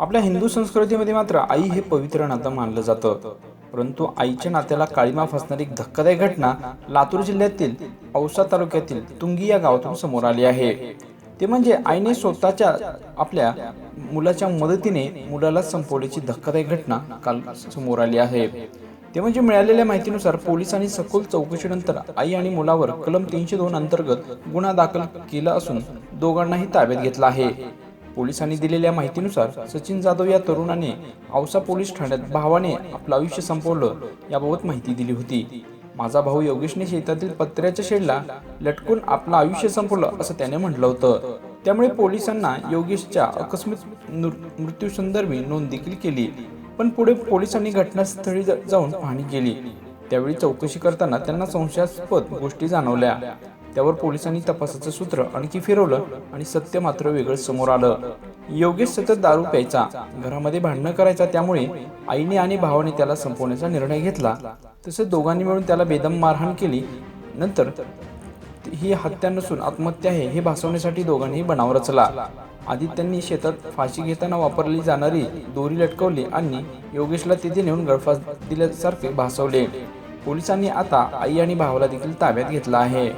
आपल्या हिंदू संस्कृतीमध्ये मात्र आई हे पवित्र नातं मानलं जातं. परंतु आईच्या नात्याला काळीमा फसणारी धक्कादायक घटना लातूर जिल्ह्यातील औसा तालुक्यातील तुंगी या गावातून समोर आली आहे. ते म्हणजे आईने स्वतःच्या आपल्या मुलाच्या मदतीने मुलाला संपवल्याची धक्कादायक घटना काल समोर आली आहे. ते म्हणजे मिळालेल्या माहितीनुसार पोलिसांनी सखोल चौकशीनंतर आई आणि मुलावर कलम तीनशे दोन अंतर्गत गुन्हा दाखल केला असून दोघांनाही ताब्यात घेतला आहे. पोलिसांनी दिलेल्या माहितीनुसार सचिन जाधव या तरुणाने औसा पोलीस ठाण्यात भावाने आपलं आयुष्य संपवलं याबाबत माहिती दिली होती. माझा भाऊ योगेशने शेतातील पत्र्याच्या शेडला लटकून आपलं आयुष्य संपवलं असं त्याने म्हटलं होतं. त्यामुळे पोलिसांना योगेशच्या आकस्मिक मृत्यू मृत्यूसंदर्भी नोंद देखील केली. पण पुढे पोलिसांनी घटनास्थळी जाऊन पाहणी केली. त्यावेळी चौकशी करताना त्यांना संशयास्पद गोष्टी जाणवल्या. त्यावर पोलिसांनी तपासाचं सूत्र आणखी फिरवलं आणि सत्य मात्र वेगळं समोर आलं. योगेश सतत दारू प्यायचा घरामध्ये भांडणं करायचा त्यामुळे आईने आणि भावाने त्याला संपवण्याचा निर्णय घेतला. तसेच दोघांनी मिळून त्याला बेदम मारहाण केली. नंतर ही हत्या नसून आत्महत्या आहे हे भासवण्यासाठी दोघांनी बनाव रचला. आदित्यांनी शेतात फाशी घेताना वापरली जाणारी दोरी लटकवली आणि योगेशला तिथे नेऊन गळफास दिल्यासारखे भासवले. पोलिसांनी आता आई आणि भावाला देखील ताब्यात घेतला आहे.